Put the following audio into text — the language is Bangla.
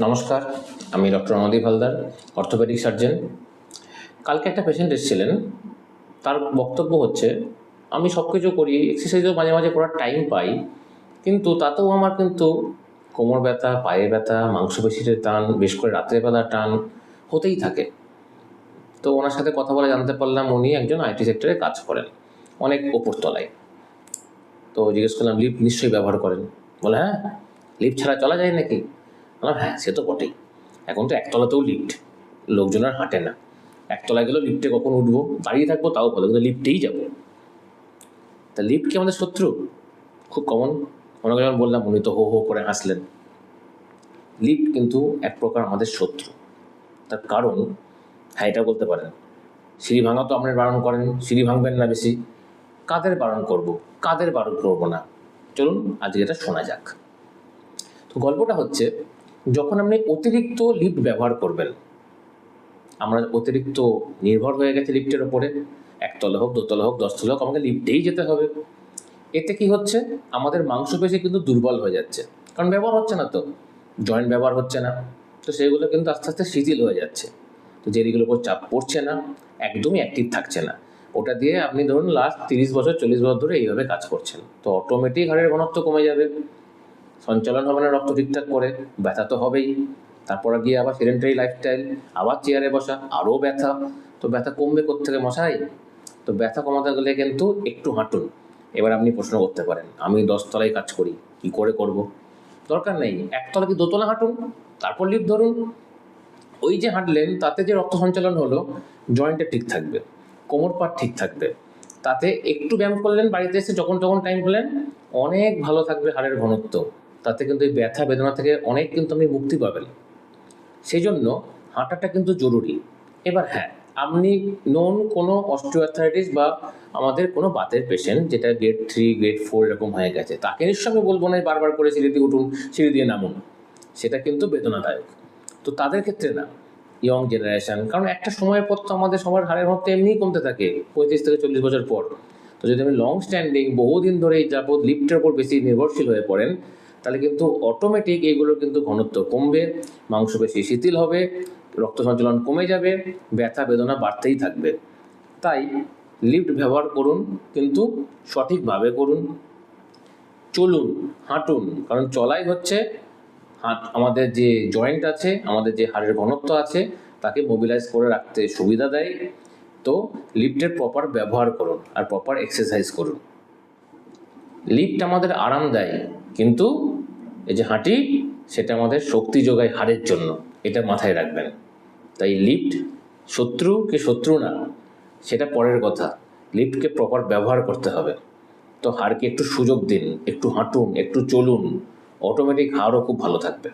নমস্কার, আমি doctor Anandeep Haldar, orthopaedic surgeon. কালকে একটা পেশেন্ট এসেছিলেন, তার বক্তব্য হচ্ছে, আমি সব কিছু করি এক্সারসাইজও মাঝে মাঝে করার টাইম পাই, কিন্তু তাতেও আমার কিন্তু কোমর ব্যথা পায়ে ব্যথা মাংসপেশির টান বেশ করে রাত্রেবেলা টান হতেই থাকে। তো ওনার সাথে কথা বলে জানতে পারলাম, উনি একজন আইটি সেক্টরে কাজ করেন, অনেক ওপর তলায় তো জিজ্ঞেস করলাম লিফট নিশ্চয়ই ব্যবহার করেন? বলে হ্যাঁ লিফট ছাড়া চলা যায় নাকি? বললাম হ্যাঁ সে তো বটেই। এখন তো একতলাতেও লিফট লোকজন আর হাঁটে না। একতলায় গেলেও লিফটে কখন উঠবো, দাঁড়িয়ে থাকব, তাও ভালো কিন্তু লিফটেই যাব। তা লিফট কি আমাদের শত্রু? খুব কমন মনে করেন বললাম, উনি তো হো হো করে হাসলেন। লিফট কিন্তু এক প্রকার আমাদের শত্রু। তার কারণ হ্যাঁ এটা বলতে পারেন। সিঁড়ি ভাঙা তো আপনার বারণ করেন, সিঁড়ি ভাঙবেন না বেশি। কাদের বারণ করব? কাদের বারণ করব না? চলুন, আজকে এটা শোনা যাক। তো গল্পটা হচ্ছে যখন আপনি অতিরিক্ত লিফট ব্যবহার করবেন, আমরা অতিরিক্ত নির্ভর হয়ে গেছে লিফটের ওপরে একতলা হোক দোতলা হোক দশতলা হোক, আমাকে লিফটেই যেতে হবে। এতে কি হচ্ছে? আমাদের মাংসপেশি কিন্তু দুর্বল হয়ে যাচ্ছে। কারণ ব্যবহার হচ্ছে না তো। জয়েন্ট ব্যবহার হচ্ছে না। তো সেগুলো কিন্তু আস্তে আস্তে শিথিল হয়ে যাচ্ছে। তো যেদিগুলোর উপর চাপ পড়ছে না, একদমই অ্যাক্টিভ থাকছে না। ওটা দিয়ে আপনি ধরুন লাস্ট তিরিশ বছর, চল্লিশ বছর ধরে এইভাবে কাজ করছেন। তো অটোমেটিক হাড়ের ঘনত্ব কমে যাবে। সঞ্চালন হবে না রক্ত ঠিকঠাক করে, ব্যথা তো হবেই। তারপরে গিয়ে আবার সেডেন্টারি লাইফস্টাইল আবার চেয়ারে বসা আরও ব্যথা। তো ব্যথা কমবে কোথেকে মশাই? তো ব্যথা কমাতে গেলে কিন্তু একটু হাঁটুন। এবার আপনি প্রশ্ন করতে পারেন, আমি দশতলায় কাজ করি, কি করে করব? দরকার নেই একতলা কি দোতলা হাঁটুন? তারপর লিফট ধরুন। ওই যে হাঁটলেন, তাতে যে রক্ত সঞ্চালন হলো জয়েন্টে ঠিক থাকবে, কোমর পাট ঠিক থাকবে। তাতে একটু ব্যায়াম করলেন, বাড়িতে এসে যখন তখন টাইম পেলেন, অনেক ভালো থাকবে হাড়ের ঘনত্ব। তাতে কিন্তু এই ব্যথা বেদনা থেকে অনেক কিন্তু আপনি মুক্তি পাবেন। সেই জন্য হাঁটাটা কিন্তু জরুরি। এবার হ্যাঁ আপনি নন কোনো অস্টিওআর্থাইটিস বা আমাদের কোনো বাতের পেশেন্ট যেটা গ্রেড থ্রি গ্রেড ফোর এরকম হয়ে গেছে, তাকে আমি বলব না বারবার করে সিঁড়ি দিয়ে উঠুন, সিঁড়ি দিয়ে নামুন। সেটা কিন্তু বেদনাদায়ক। তো তাদের ক্ষেত্রে না ইয়ং জেনারেশান কারণ একটা সময়ের পর তো আমাদের সবার হাড়ের মধ্যে এমনিই কমতে থাকে, পঁয়ত্রিশ থেকে চল্লিশ বছর পর। তো যদি আমি লং স্ট্যান্ডিং বহুদিন ধরে যাবৎ লিফটের উপর বেশি নির্ভরশীল হয়ে পড়েন তাহলে কিন্তু অটোমেটিক এইগুলোর কিন্তু ঘনত্ব কমবে মাংসপেশি শিথিল হবে, রক্ত সঞ্চালন কমে যাবে, ব্যথা, বেদনা বাড়তেই থাকবে। তাই লিফট ব্যবহার করুন, কিন্তু সঠিকভাবে করুন। চলুন, হাঁটুন, কারণ চলাই হচ্ছে হাত, আমাদের যে জয়েন্ট আছে, আমাদের যে হাড়ের ঘনত্ব আছে, তাকে মোবিলাইজ করে রাখতে সুবিধা দেয়। তো লিফটের প্রপার ব্যবহার করুন আর প্রপার এক্সারসাইজ করুন। লিফট আমাদের আরাম দেয়, কিন্তু এই যে হাঁটি, সেটা আমাদের শক্তি যোগায় হাড়ের জন্য, এটা মাথায় রাখবেন। তাই লিফট শত্রু কি শত্রু না, সেটা পরের কথা। লিফটকে প্রপার ব্যবহার করতে হবে। তো হাড়কে একটু সুযোগ দিন, একটু হাঁটুন, একটু চলুন অটোমেটিক হাড়ও খুব ভালো থাকবে।